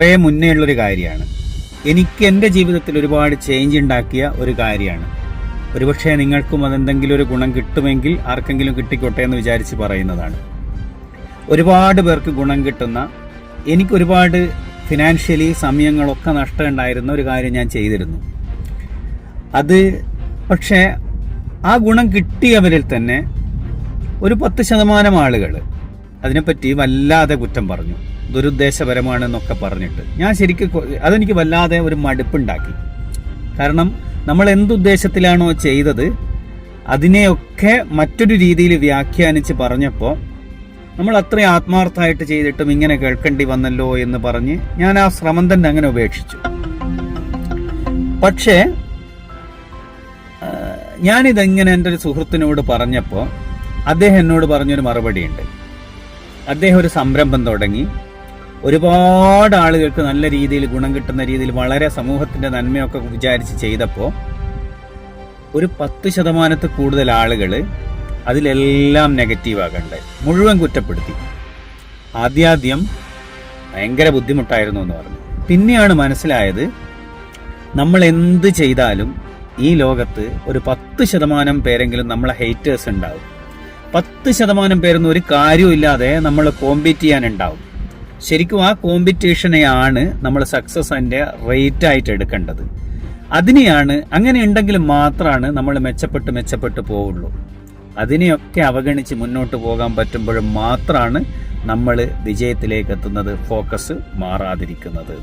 കുറേ മുന്നേ ഉള്ളൊരു കാര്യമാണ്. എനിക്ക് എന്റെ ജീവിതത്തിൽ ഒരുപാട് ചേഞ്ച് ഉണ്ടാക്കിയ ഒരു കാര്യമാണ്. ഒരുപക്ഷെ നിങ്ങൾക്കും അതെന്തെങ്കിലും ഒരു ഗുണം കിട്ടുമെങ്കിൽ ആർക്കെങ്കിലും കിട്ടിക്കോട്ടെ എന്ന് വിചാരിച്ച് പറയുന്നതാണ്. ഒരുപാട് പേർക്ക് ഗുണം കിട്ടുന്ന എനിക്ക് ഒരുപാട് ഫിനാൻഷ്യലി സമയങ്ങളൊക്കെ നഷ്ടമുണ്ടായിരുന്ന ഒരു കാര്യം ഞാൻ ചെയ്തിരുന്നു. അത് പക്ഷേ ആ ഗുണം കിട്ടിയവരിൽ തന്നെ ഒരു പത്ത് ശതമാനം ആളുകൾ അതിനെപ്പറ്റി വല്ലാതെ കുറ്റം പറഞ്ഞു. ദുരുദ്ദേശപരമാണെന്നൊക്കെ പറഞ്ഞിട്ട്. ഞാൻ ശരിക്കും അതെനിക്ക് വല്ലാതെ ഒരു മടുപ്പുണ്ടാക്കി. കാരണം നമ്മൾ എന്തുദ്ദേശത്തിലാണോ ചെയ്തത് അതിനെയൊക്കെ മറ്റൊരു രീതിയിൽ വ്യാഖ്യാനിച്ച് പറഞ്ഞപ്പോൾ നമ്മൾ അത്രയും ആത്മാർത്ഥമായിട്ട് ചെയ്തിട്ടും ഇങ്ങനെ കേൾക്കേണ്ടി വന്നല്ലോ എന്ന് പറഞ്ഞ് ഞാൻ ആ ശ്രമം തന്നെ അങ്ങനെ ഉപേക്ഷിച്ചു. പക്ഷേ ഞാനിതെങ്ങനെ എന്റെ ഒരു സുഹൃത്തിനോട് പറഞ്ഞപ്പോൾ അദ്ദേഹം എന്നോട് പറഞ്ഞൊരു മറുപടിയുണ്ട്. അദ്ദേഹം ഒരു സംരംഭം തുടങ്ങി. ഒരുപാട് ആളുകൾക്ക് നല്ല രീതിയിൽ ഗുണം കിട്ടുന്ന രീതിയിൽ വളരെ സമൂഹത്തിന്റെ നന്മയൊക്കെ വിചാരിച്ച് ചെയ്തപ്പോൾ ഒരു പത്ത് ശതമാനത്തിൽ കൂടുതൽ ആളുകൾ അതിലെല്ലാം നെഗറ്റീവാകണ്ടേ മുഴുവൻ കുറ്റപ്പെടുത്തി. ആദ്യാദ്യം ഭയങ്കര ബുദ്ധിമുട്ടായിരുന്നു എന്ന് പറഞ്ഞു. പിന്നെയാണ് മനസ്സിലായത് നമ്മൾ എന്ത് ചെയ്താലും ഈ ലോകത്ത് ഒരു പത്ത് ശതമാനം പേരെങ്കിലും നമ്മളെ ഹേറ്റേഴ്സ് ഉണ്ടാവും. പത്ത് ശതമാനം പേരൊന്നും ഒരു കാര്യമില്ലാതെ നമ്മൾ കോമ്പീറ്റ് ചെയ്യാനുണ്ടാവും. ശരിക്കും ആ കോമ്പറ്റീഷനെയാണ് നമ്മൾ സക്സസിന്റെ റേറ്റ് ആയിട്ട് എടുക്കേണ്ടത്. അതിനെയാണ് അങ്ങനെ ഉണ്ടെങ്കിൽ മാത്രമാണ് നമ്മൾ മെച്ചപ്പെട്ട് മെച്ചപ്പെട്ട് പോവുള്ളൂ. അതിനെയൊക്കെ അവഗണിച്ച് മുന്നോട്ട് പോകാൻ പറ്റുമ്പോൾ മാത്രമാണ് നമ്മൾ വിജയത്തിലേക്ക് എത്തുന്നത് ഫോക്കസ് മാറാതിരിക്കുന്നത്.